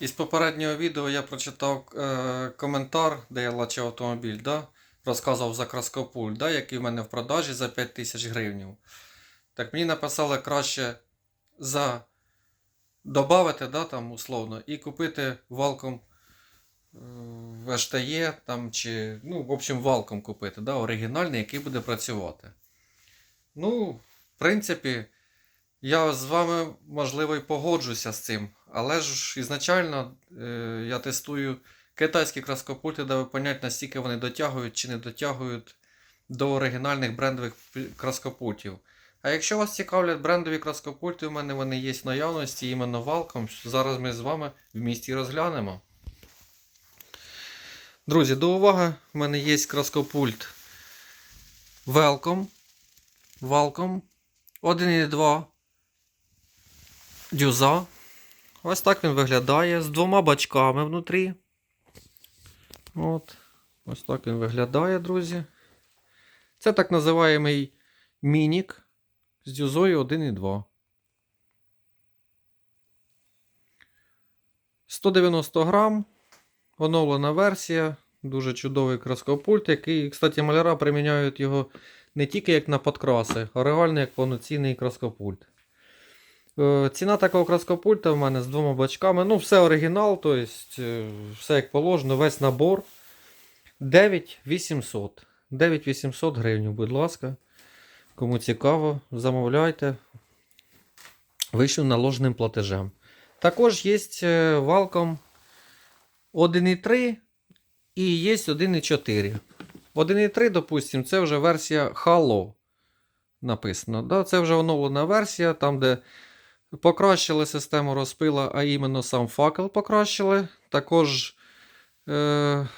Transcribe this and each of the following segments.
Із попереднього відео я прочитав е, коментар, де я лачив автомобіль, да? розказував за краскопульт, да? який в мене в продажі за 5 тисяч гривень. Так мені написали краще за добавити, да, там, условно, і купити валком е, в HTE, там, чи, ну, в общем, валком купити, да? оригінальний, який буде працювати. Ну, в принципі. Я з вами, можливо, і погоджуся з цим, але ж ізначально е, я тестую китайські краскопульти, даби поняти, настільки вони дотягують чи не дотягують до оригінальних брендових краскопультів. А якщо вас цікавлять брендові краскопульти, у мене вони є в наявності іменно валком. Зараз ми з вами в місті розглянемо. Друзі, до уваги, в мене є краскопульт Welcome. Welcome 1.2 дюза. Ось так він виглядає з двома бачками внутрі. От. Ось так він виглядає, друзі. Це так називаємий мінік з дюзою 1.2. 190 грам. Оновлена версія. Дуже чудовий краскопульт, який, кстати, маляра приміняють його не тільки як на подкраси, а реально як повноцінний краскопульт. Е, Ціна такого краскопульта в мене з двома бачками. Ну, все оригінал, тобто все як положено, весь набор. 9800. 9800 гривень, будь ласка. Кому цікаво, замовляйте. Вийшов наложеним платежем. Також є е, валком 1.3 і є 1.4. 1.3, допустимо, це вже версія Halo. Написано. Да? Це вже оновлена версія, там, де покращили систему розпила, а іменно сам факел покращили. Також е,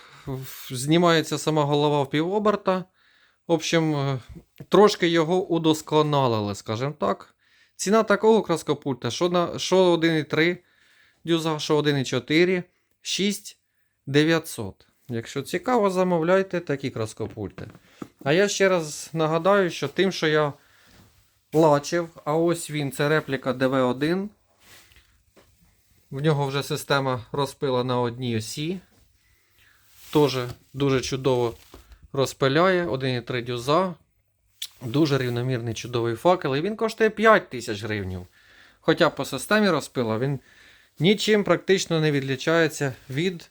знімається сама голова в півоберта. В общем, е, трошки його удосконалили, скажімо так. Ціна такого краскопульта, що, на, що 1.3 дюза, що 1.4, 6900. Якщо цікаво, замовляйте такі краскопульти. А я ще раз нагадаю, що тим, що я лачив, а ось він, це репліка DV1. В нього вже система розпила на одній осі. Теж дуже чудово розпиляє. 1,3 дюза. Дуже рівномірний чудовий факел. І він коштує 5 тисяч гривень. Хоча по системі розпила він нічим практично не відлічається від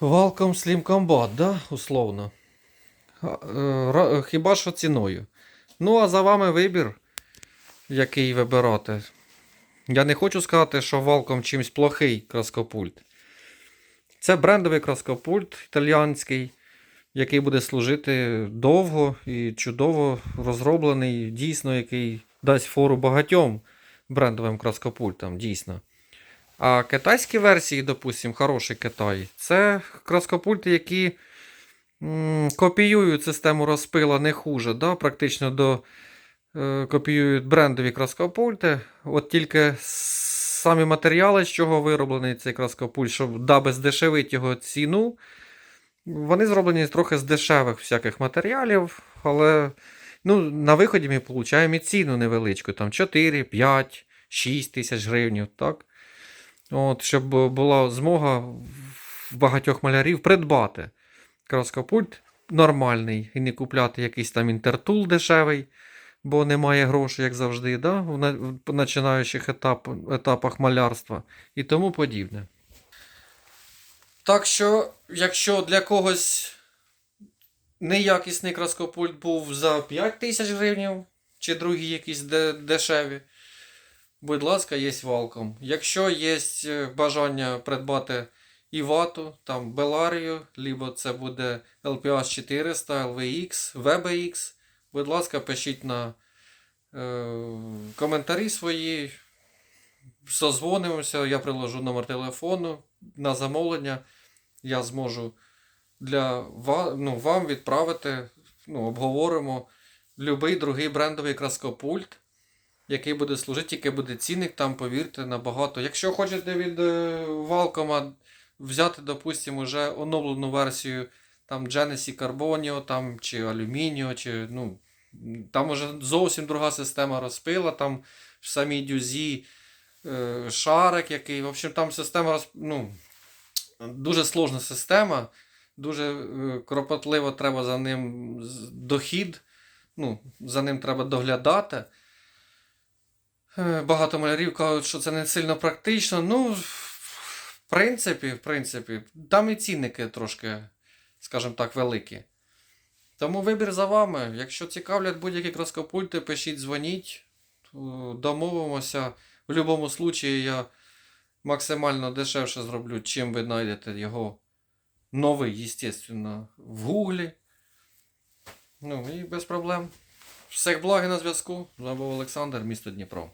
Welcome Slim Combat, да? условно. Е, Хіба що ціною. Ну, а за вами вибір, який вибирати. Я не хочу сказати, що Welcome чимсь плохий краскопульт. Це брендовий краскопульт італіанський, який буде служити довго і чудово розроблений, дійсно, який дасть фору багатьом брендовим краскопультам, дійсно. А китайські версії, допустимо, хороший Китай, це краскопульти, які копіюють систему розпила не хуже, да? практично до, е, копіюють брендові краскопульти. От тільки самі матеріали, з чого вироблений цей краскопульт, щоб даби здешевити його ціну, вони зроблені трохи з дешевих всяких матеріалів, але ну, на виході ми отримуємо і ціну невеличку, там 4, 5, 6 тисяч гривень. Так? От, щоб була змога в багатьох малярів придбати краскопульт нормальний і не купляти якийсь там інтертул дешевий, бо немає грошей, як завжди, да? в починаючих етап, етапах малярства і тому подібне. Так що, якщо для когось неякісний краскопульт був за 5 тисяч гривень, чи другі якісь де- дешеві, будь ласка, є валком. Якщо є е, бажання придбати і вату, там Беларію, либо це буде LPH 400, LVX, VBX, будь ласка, пишіть на е, коментарі свої. Созвонимося, я приложу номер телефону на замовлення. Я зможу для ну, вам відправити, ну, обговоримо будь-який другий брендовий краскопульт, який буде служити, тільки буде цінник там, повірте, набагато. Якщо хочете від е, Валкома взяти, допустимо, вже оновлену версію там Genesis Carbonio, там, чи Aluminium, чи, ну, там уже зовсім друга система розпила, там в самій дюзі е, шарик який. В общем, там система роз... ну, дуже сложна система. Дуже е, кропотливо треба за ним дохід. Ну, за ним треба доглядати. Е, Багато малярів кажуть, що це не сильно практично. Ну, в принципі, в принципі, там і цінники трошки, скажімо так, великі. Тому вибір за вами. Якщо цікавлять будь-які краскопульти, пишіть, дзвоніть, е, домовимося. В будь-якому випадку я максимально дешевше зроблю, чим ви знайдете його новий, естественно, в Гуглі. Ну і без проблем. Всіх благ і на зв'язку. З Олександр, місто Дніпро.